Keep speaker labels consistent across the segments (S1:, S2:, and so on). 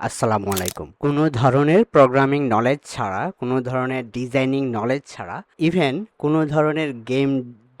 S1: আসসালামু আলাইকুম। কোনো ধরনের প্রোগ্রামিং নলেজ ছাড়া, কোনো ধরনের ডিজাইনিং নলেজ ছাড়া ইভেন কোনো ধরনের গেম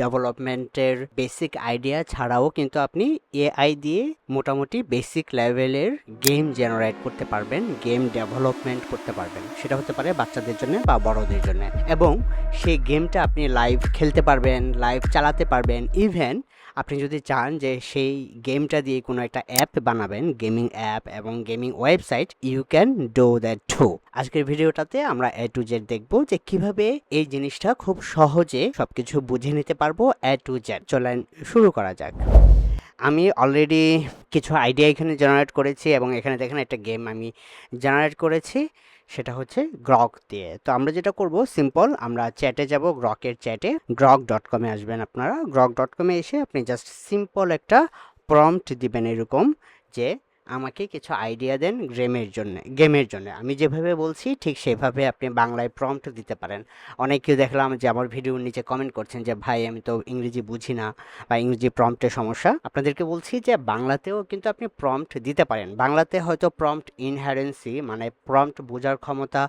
S1: ডেভেলপমেন্টের বেসিক আইডিয়া ছাড়াও কিন্তু আপনি এআই দিয়ে মোটামুটি বেসিক লেভেলের গেম জেনারেট করতে পারবেন গেম ডেভেলপমেন্ট করতে পারবেন। সেটা হতে পারে বাচ্চাদের জন্য বা বড়দের জন্য। এবং সেই গেমটা আপনি লাইভ খেলতে পারবেন লাইভ চালাতে পারবেন ইভেন আপনি যদি চান যে সেই গেমটা দিয়ে কোনো একটা অ্যাপ বানাবেন, গেমিং অ্যাপ এবং gaming website you can do that too আজকের ভিডিওটাতে আমরা এ টু জেড দেখব যে কীভাবে এই জিনিসটা খুব সহজে সবকিছু বুঝে নিতে পারব এ টু জেড চলেন শুরু করা যাক। আমি অলরেডি কিছু আইডিয়া এখানে জেনারেট করেছি এবং এখানে দেখেন একটা গেম আমি জেনারেট করেছি। সেটা হচ্ছে গ্রক দিয়ে। তো আমরা যেটা করব সিম্পল আমরা চ্যাটে যাব গ্রকের চ্যাটে গ্রক ডট কমে আসবেন আপনারা। গ্রক ডট কমে এসে আপনি জাস্ট সিম্পল একটা প্রম্পট দিবেন এরকম যে আমাকে কিছু আইডিয়া দেন গেমের জন্য গেমের জন্য। আমি যেভাবে বলছি, ঠিক সেভাবে আপনি বাংলায় প্রম্পট দিতে পারেন। অনেকেই দেখলাম যে আমার ভিডিওর নিচে কমেন্ট করছেন যে, ভাই, আমি তো ইংরেজি বুঝি না বা ইংরেজি প্রম্পটের সমস্যা। আপনাদেরকে বলছি যে, বাংলাতেও কিন্তু আপনি প্রম্পট দিতে পারেন। বাংলাতে হয়তো প্রম্পট ইনহারেন্সি মানে প্রম্পট বোঝার ক্ষমতা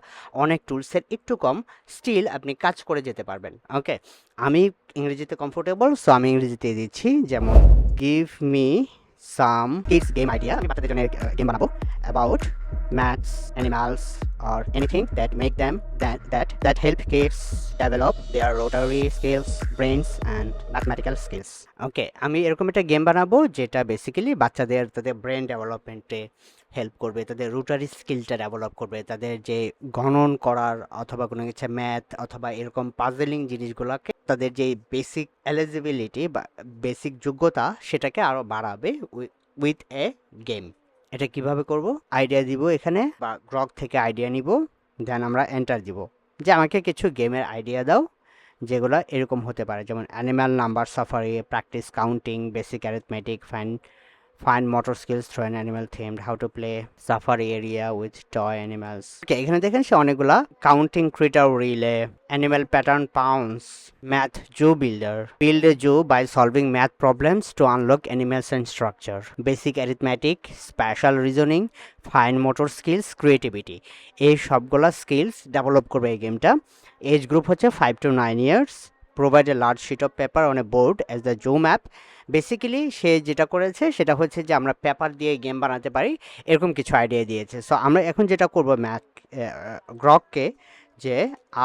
S1: অনেক টুলসের একটু কম স্টিল আপনি কাজ করে যেতে পারবেন। ওকে আমি ইংরেজিতে কমফোর্টেবল সো আমি ইংরেজিতে দিচ্ছি, যেমন give me some kids game idea আমি বাচ্চাদের জন্য গেম বানাবো about maths animals anything that make them that that that help kids develop their rotary skills brains and mathematical skills okay আমি এরকম একটা গেম বানাবো যেটা বেসিক্যালি বাচ্চাদের তাদের ব্রেন ডেভেলপমেন্টে হেল্প করবে, তাদের রুটারি স্কিলটা ডেভেলপ করবে, তাদের যে গণন করার অথবা কোনো কিছু ম্যাথ অথবা এরকম পাজলিং জিনিসগুলোকে, তাদের যে বেসিক এলিজিবিলিটি বা বেসিক যোগ্যতা সেটাকে আরও বাড়াবে উইথ এ গেম এটা কীভাবে করব? আইডিয়া দিব এখানে বা গ্রক থেকে আইডিয়া নিব দেন আমরা এন্টার দিব। যে আমাকে কিছু গেমের আইডিয়া দাও, যেগুলো এরকম হতে পারে, যেমন animal number safari practice counting basic arithmetic fine fine motor skills throw an animal themed how to play safari area with toy animals এখানে দেখেন সে অনেকগুলা counting critter relay animal pattern pounce math zoo builder build a zoo by solving math problems to unlock animals and structure basic arithmetic spatial reasoning fine motor skills creativity এই সবগুলা skills develop করবে এই গেমটা age group হচ্ছে five to nine years provide a large sheet of paper on a board as the zoom app basically সে যেটা করেছে সেটা হচ্ছে যে আমরা পেপার দিয়ে গেম বানাতে পারি এরকম কিছু আইডিয়া দিয়েছে সো আমরা এখন যেটা করব ম্যাথ গ্রককে যে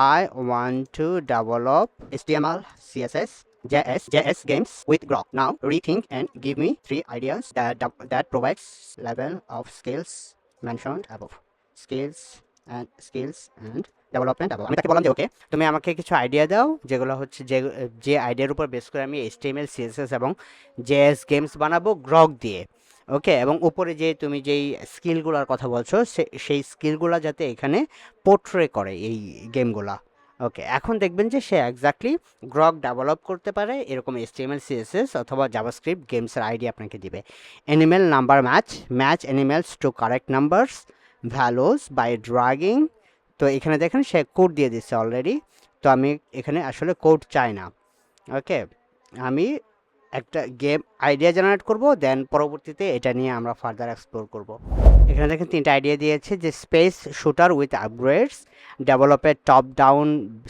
S1: I want to develop HTML, CSS, JS, JS games with Grok. Now rethink and give me three ideas that that provides level of skills mentioned above. Skills and skills and development. আমি তাকে বললাম যে okay তুমি আমাকে কিছু idea দাও যেগুলো হচ্ছে যে যে আইডিয়ার উপর বেস করে আমি HTML, CSS এবং JS গেমস বানাবো গ্রক দিয়ে ওকে এবং উপরে যে তুমি যেই স্কিলগুলোর কথা বলছো সেই স্কিলগুলো যাতে এখানে পোর্ট্রে করে এই গেমগুলা ওকে এখন দেখবেন যে সে এক্স্যাক্টলি গ্রক ডেভেলপ করতে পারে এরকম S T M HTML CSS অথবা জাভাস্ক্রিপ্ট গেমসের আইডিয়া আপনাকে দিবে animal number match match animals to correct numbers values by dragging তো এখানে দেখেন সে কোড দিয়ে দিচ্ছে অলরেডি তো আমি এখানে আসলে কোড চাই না। ওকে আমি একটা গেম আইডিয়া জেনারেট করব দেন পরবর্তীতে এটা নিয়ে আমরা ফার্দার এক্সপ্লোর করব। এখানে দেখেন তিনটা আইডিয়া দিয়েছে যে space shooter with upgrades ডেভেলপের top down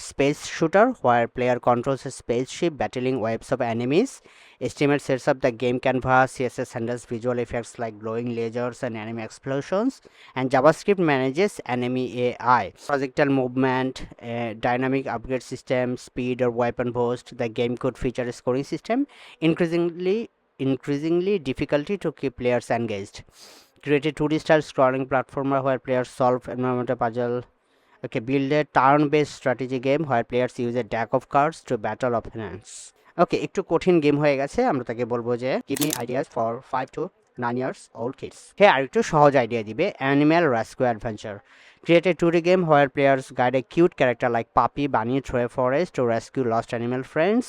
S1: space shooter where player controls space ship battling waves of enemies HTML sets up the game canvas CSS handles visual effects like glowing lasers and enemy explosions and JavaScript manages enemy A I projectile movement dynamic upgrade system speed or weapon boost the game could feature scoring system increasingly increasingly difficulty to keep players engaged create a 2d style scrolling platformer where players solve environmental puzzle. Okay, build a turn based strategy game where players use a deck of cards to battle opponents. Okay একটু কঠিন game হয়ে গেছে, আমরা তাকে বলব যে give me ideas for five to nine years old kids হ্যাঁ আর একটু সহজ আইডিয়া দিবে animal rescue adventure create a two D game where players guide a cute character like puppy bunny through a forest to rescue lost animal friends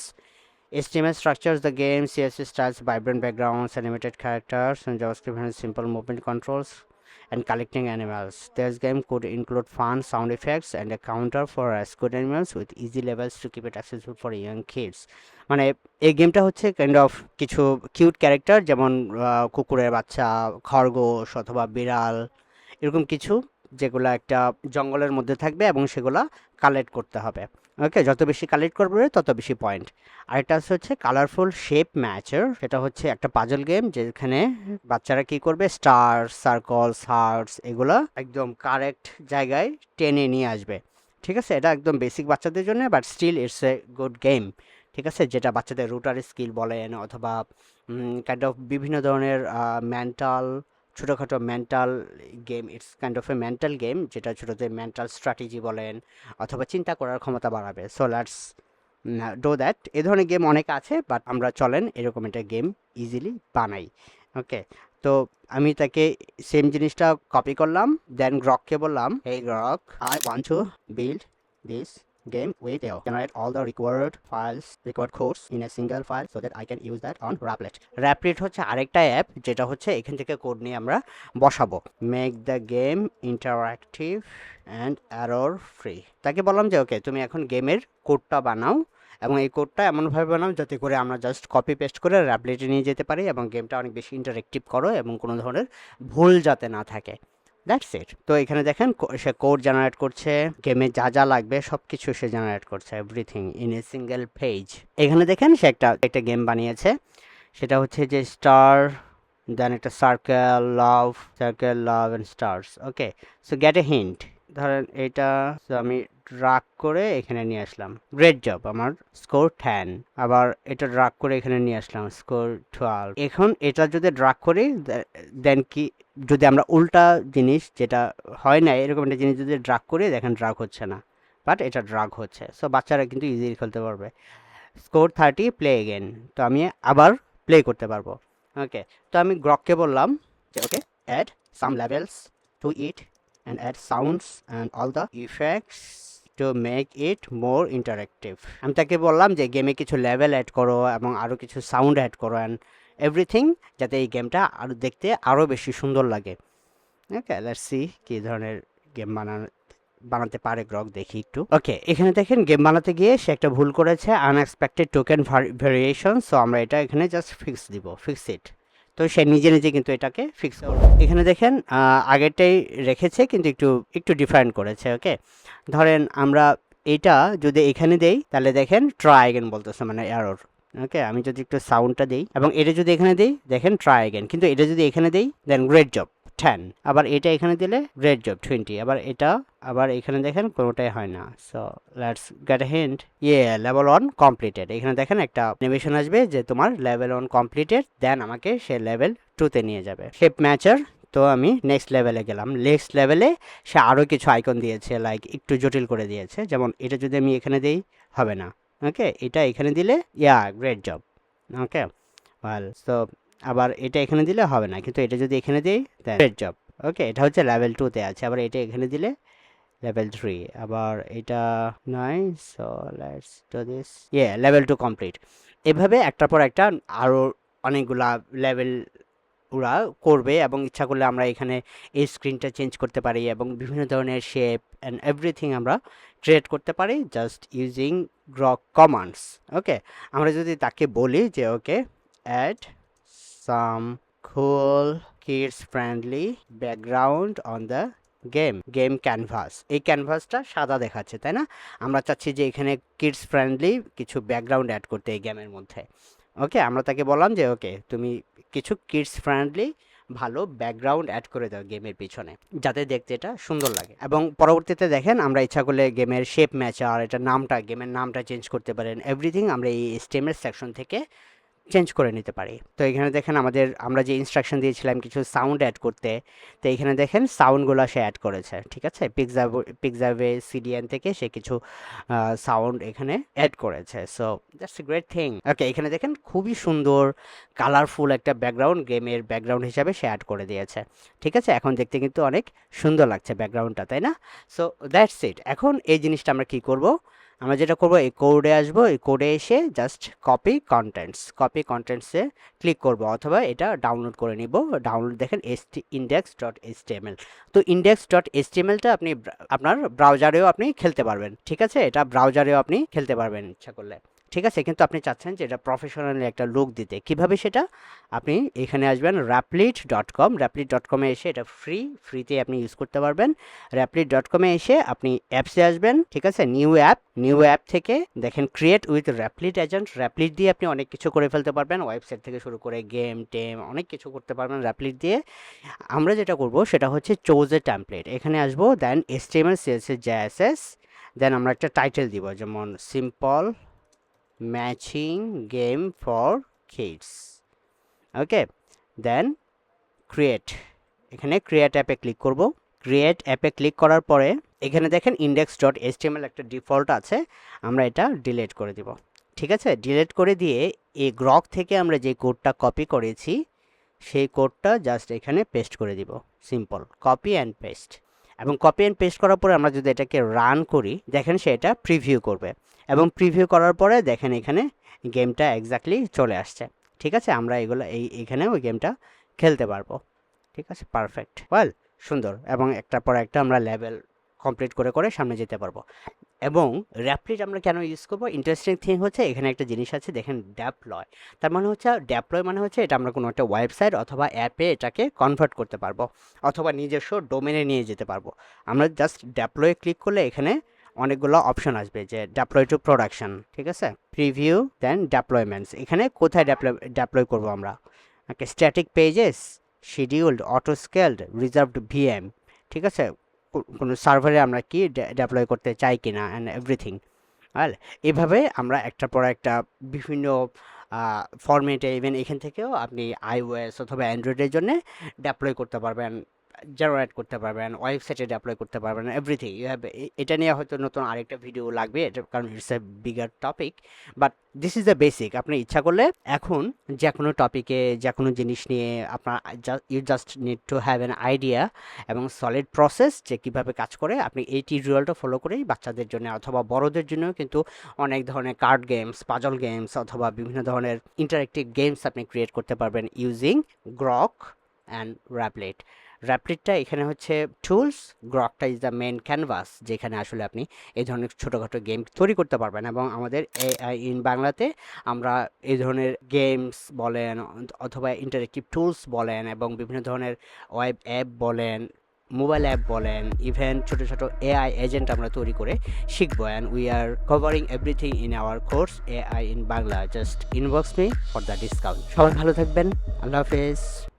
S1: HTML structures the game, CSS styles vibrant backgrounds, animated characters, and JavaScript has simple movement controls and collecting animals. This game could include fun sound effects and a counter for rescued animals with easy levels to keep it accessible for young kids. মানে এই গেমটা হচ্ছে kind of কিছু cute character যেমন কুকুরের বাচ্চা খরগোশ অথবা বিড়াল এরকম কিছু যেগুলো একটা জঙ্গলের মধ্যে থাকবে এবং সেগুলো কালেক্ট করতে হবে ওকে যত বেশি কালেক্ট করবে, তত বেশি পয়েন্ট আরেকটা আছে হচ্ছে কালারফুল শেপ ম্যাচার সেটা হচ্ছে একটা পাজল গেম যেখানে বাচ্চারা কি করবে? স্টার সার্কলস হার্টস এগুলো একদম কারেক্ট জায়গায় টেনে নিয়ে আসবে। ঠিক আছে? এটা একদম বেসিক বাচ্চাদের জন্য but still it's a good game ঠিক আছে? যেটা বাচ্চাদের রুটার স্কিল বলেন, অথবা কাইন্ড অফ বিভিন্ন ধরনের মেন্টাল ছোটোখাটো mental game it's kind of a mental game যেটা ছোটোদের মেন্টাল স্ট্র্যাটেজি বলেন অথবা চিন্তা করার ক্ষমতা বাড়াবে। সো লেটস ডো দ্যাট এ ধরনের গেম অনেক আছে বাট আমরা চলেন, এরকম একটা গেম ইজিলি বানাই। ওকে তো আমি তাকে সেম জিনিসটা কপি করলাম দেন গ্রককে বললাম এই Grok I want to build this game with you. Generate all the required files, required codes in a single file so that I can use that on Raplet. Raplet হচ্ছে আরেকটা app যেটা হচ্ছে এখান থেকে কোড নিয়ে আমরা বসাবো make the game interactive and error free তাকে বললাম যে ওকে তুমি এখন গেমের কোডটা বানাও এবং এই কোডটা এমনভাবে বানাও যাতে করে আমরা জাস্ট কপি পেস্ট করে র্যাপলেটে নিয়ে যেতে পারি এবং গেমটা অনেক বেশি ইন্টারেক্টিভ করো এবং কোনো ধরনের ভুল যাতে না থাকে দ্যাটস ইট তো এখানে দেখেন সে কোড জেনারেট করছে গেমে যা যা লাগবে সব কিছু সে জেনারেট করছে everything in a single page এখানে দেখেন সে একটা একটা গেম বানিয়েছে, সেটা হচ্ছে যে স্টার দেন একটা circle love circle love and stars okay so get a hint ধরেন এটা আমি ড্রাগ করে এখানে নিয়ে আসলাম। গ্রেট জব আমার স্কোর টেন আবার এটা ড্রাগ করে এখানে নিয়ে আসলাম স্কোর টুয়েলভ এখন এটা যদি ড্রাগ করি দেন কি, যদি আমরা উল্টা জিনিস যেটা হয় না এরকম একটা জিনিস যদি ড্রাগ করি, দেখেন ড্রাগ হচ্ছে না। বাট এটা ড্রাগ হচ্ছে। সো বাচ্চারা কিন্তু ইজিলি খেলতে পারবে। স্কোর থার্টি প্লে এগেন তো আমি আবার প্লে করতে পারব। ওকে তো আমি গ্রককে বললাম okay add some levels to it and add sounds and all the effects to make it more interactive আমি তাকে বললাম যে গেমে কিছু লেভেল অ্যাড করো এবং আরও কিছু সাউন্ড অ্যাড করো অ্যান্ড এভরিথিং যাতে এই গেমটা আরও দেখতে আরও বেশি সুন্দর লাগে। ওকে লেটস সি কী ধরনের গেম বানানো, বানাতে পারে গ্রক দেখি একটু। ওকে এখানে দেখেন গেম বানাতে গিয়ে সে একটা ভুল করেছে আনএক্সপেক্টেড টোকেন ভেরিয়েশন সো আমরা এটা এখানে জাস্ট ফিক্স দিব ফিক্স ইট তো সে নিজে নিজে কিন্তু এটাকে ফিক্স করবে এখানে দেখেন আগেরটাই রেখেছে কিন্তু একটু একটু ডিফারেন্ট করেছে ওকে ধরেন আমরা এটা যদি এখানে দেই, তাহলে দেখেন ট্রাই এগেন বলতেছে মানে এরর ওকে আমি যদি একটু সাউন্ডটা দিই, এবং এটা যদি এখানে দিই, দেখেন ট্রাই অ্যাগেন কিন্তু এটা যদি এখানে দিই দেন গ্রেট জব টেন আবার এটা এখানে দিলে গ্রেট জব টোয়েন্টি আবার এটা, আবার এখানে দেখেন কোনোটাই হয় না। So let's get a hint ইয়ে লেভেল ওয়ান কমপ্লিটেড এখানে দেখেন একটা অ্যানিমেশন আসবে যে তোমার লেভেল ওয়ান কমপ্লিটেড দেন আমাকে সে লেভেল টুতে নিয়ে যাবে। শেপ ম্যাচার তো আমি নেক্সট লেভেলে গেলাম। নেক্সট লেভেলে সে আরও কিছু আইকন দিয়েছে লাইক একটু জটিল করে দিয়েছে। যেমন এটা যদি আমি এখানে দিই, হবে না। ওকে এটা এখানে দিলে yeah great job okay well so আবার এটা এখানে দিলে হবে না। কিন্তু এটা যদি এখানে দিই গ্রেট জব ওকে এটা হচ্ছে লেভেল টুতে আছে। আবার এটা এখানে দিলে লেভেল থ্রি আবার এটা নয় সো লেটস দিস ইয়ে লেভেল টু কমপ্লিট এভাবে একটার পর একটা আরও অনেকগুলা লেভেল ওরা করবে এবং ইচ্ছা করলে আমরা এখানে এই স্ক্রিনটা চেঞ্জ করতে পারি এবং বিভিন্ন ধরনের শেপ অ্যান্ড এভরিথিং আমরা ক্রিয়েট করতে পারি just using Grok commands okay আমরা যদি তাকে বলি যে okay add some cool kids friendly background on the game game canvas এই ক্যানভাসটা সাদা দেখাচ্ছে, তাই না? আমরা চাচ্ছি যে এখানে কিডস ফ্রেন্ডলি কিছু ব্যাকগ্রাউন্ড অ্যাড করতে এই গেমের মধ্যে। ওকে আমরা তাকে বললাম যে ওকে তুমি কিছু কিডস ফ্রেন্ডলি ভালো ব্যাকগ্রাউন্ড অ্যাড করে দাও গেমের পিছনে, যাতে দেখতে এটা সুন্দর লাগে। এবং পরবর্তীতে দেখেন, আমরা ইচ্ছা করলে গেমের শেপ ম্যাচার এটা নামটা গেমের নামটা চেঞ্জ করতে পারেন। এভরিথিং আমরা এই স্টেমের সেকশন থেকে চেঞ্জ করে নিতে পারি। তো এখানে দেখেন আমাদের, আমরা যে ইনস্ট্রাকশন দিয়েছিলাম কিছু সাউন্ড অ্যাড করতে, তো এখানে দেখেন সাউন্ডগুলো সে অ্যাড করেছে, ঠিক আছে? পিকজাভ পিকজাভে সিডিএন থেকে সে কিছু সাউন্ড এখানে অ্যাড করেছে। So that's a great thing okay এখানে দেখেন খুবই সুন্দর কালারফুল একটা ব্যাকগ্রাউন্ড গেমের ব্যাকগ্রাউন্ড হিসাবে সে অ্যাড করে দিয়েছে। ঠিক আছে? এখন দেখতে কিন্তু অনেক সুন্দর লাগছে ব্যাকগ্রাউন্ডটা তাই না? সো দ্যাটস ইট এখন এই জিনিসটা আমরা কি করব? আমরা যেটা করব, এই কোডে আসব। এই কোডে এসে জাস্ট কপি কন্টেন্টস কপি কন্টেন্টসে ক্লিক করব অথবা এটা ডাউনলোড করে নিব। ডাউনলোড দেখেন এসটি ইন্ডেক্স ডট এসটিএমএল তো ইন্ডেক্স ডট এসটিএমএলটা আপনি আপনার ব্রাউজারেও আপনি খেলতে পারবেন, ঠিক আছে? এটা ব্রাউজারেও আপনি খেলতে পারবেন ইচ্ছা করলে। ঠিক আছে, কিন্তু আপনি চাচ্ছেন যে এটা প্রফেশনালি একটা লুক দিতে। কীভাবে সেটা? আপনি এখানে আসবেন র্যাপলিট ডট কম র্যাপলিট ডট কমে এসে এটা ফ্রি ফ্রিতে আপনি ইউজ করতে পারবেন। র্যাপলিট ডট কমে এসে আপনি অ্যাপসে আসবেন, ঠিক আছে? নিউ অ্যাপ নিউ অ্যাপ থেকে দেখেন create with Replit agent Replit দিয়ে আপনি অনেক কিছু করে ফেলতে পারবেন। ওয়েবসাইট থেকে শুরু করে গেম টেম অনেক কিছু করতে পারবেন র্যাপলিট দিয়ে। আমরা যেটা করব সেটা হচ্ছে চোজ এ ট্যাম্পলেট এখানে আসব then HTML CSS HTML CSS JS then আমরা একটা টাইটেল দিব, যেমন simple matching game for kids okay then create এখানে ক্রিয়েট অ্যাপে ক্লিক করব। ক্রিয়েট অ্যাপে ক্লিক করার পরে এখানে দেখেন ইন্ডেক্স ডট এসটিএমএল একটা ডিফল্ট আছে, আমরা এটা ডিলিট করে দিব। ঠিক আছে? ডিলিট করে দিয়ে এই গ্রক থেকে আমরা যে কোডটা কপি করেছি, সেই কোডটা জাস্ট এখানে পেস্ট করে দিব। সিম্পল কপি অ্যান্ড পেস্ট এবং কপি অ্যান্ড পেস্ট করার পরে আমরা যদি এটাকে রান করি, দেখেন সে এটা প্রিভিউ করবে। এবং প্রিভিউ করার পরে দেখেন এখানে গেমটা এক্স্যাক্টলি চলে আসছে। ঠিক আছে? আমরা এগুলো এই, এখানে ওই গেমটা খেলতে পারব। ঠিক আছে? পারফেক্ট ওয়েল সুন্দর। এবং একটার পর একটা আমরা লেভেল কমপ্লিট করে করে সামনে যেতে পারব। এবং র্যাপলিট আমরা কেন ইউজ করব? ইন্টারেস্টিং থিং হচ্ছে, এখানে একটা জিনিস আছে, দেখেন ড্যাপলয় তার মানে হচ্ছে ড্যাপলয় মানে হচ্ছে, এটা আমরা কোনো একটা ওয়েবসাইট অথবা অ্যাপে এটাকে কনভার্ট করতে পারব। অথবা নিজস্ব ডোমেনে নিয়ে যেতে পারব। আমরা জাস্ট ড্যাপলয়ে ক্লিক করলে এখানে অনেকগুলো অপশন আসবে যে ড্যাপলয় টু প্রোডাকশন ঠিক আছে? প্রিভিউ দেন ডেপ্লয়মেন্টস এখানে কোথায় ড্যাপলয় ডেপ্লয় করব আমরা? Okay static pages scheduled autoscaled reserved VM ঠিক আছে? কোনো সার্ভারে আমরা কি ডেপ্লয় করতে চাই কি না অ্যান্ড এভরিথিং আর এভাবে আমরা একটার পর একটা বিভিন্ন ফরম্যাটে ইভেন এখান থেকেও আপনি আইওএস অথবা অ্যান্ড্রয়েডের জন্য ডেপ্লয় করতে পারবেন। জেনারেট করতে পারবেন ওয়েবসাইটে ডেপ্লয় করতে পারবেন এভরিথিং ইউ হ্যাভ এটা নিয়ে হয়তো নতুন আরেকটা ভিডিও লাগবে, এটা কারণ it's a bigger topic but this is the basic আপনি ইচ্ছা করলে এখন যে কোনো টপিকে যে কোনো জিনিস নিয়ে আপনার you just need to have an idea এবং সলিড প্রসেস যে কীভাবে কাজ করে, আপনি এই টিউটোরিয়ালটা ফলো করেই বাচ্চাদের জন্য অথবা বড়দের জন্য কিন্তু অনেক ধরনের কার্ড গেমস পাজল গেমস অথবা বিভিন্ন ধরনের ইন্টারেক্টিভ গেমস আপনি ক্রিয়েট করতে পারবেন ইউজিং গ্রক অ্যান্ড র্যাপলেট র্যাপলেটটা এখানে হচ্ছে টুলস গ্রকটা ইজ দ্য মেন ক্যানভাস যেখানে আসলে আপনি এই ধরনের ছোটোখাটো গেম তৈরি করতে পারবেন এবং আমাদের এআই ইন বাংলাতে আমরা এই ধরনের গেমস বলেন, অথবা ইন্টারেক্টিভ টুলস বলেন এবং বিভিন্ন ধরনের ওয়েব অ্যাপ বলেন মোবাইল অ্যাপ বলেন ইভেন ছোটো ছোটো এআই এজেন্ট আমরা তৈরি করে শিখব and we are covering everything in our course AI in Bangla just inbox me for the discount সবাই ভালো থাকবেন, আল্লাহ হাফেজ।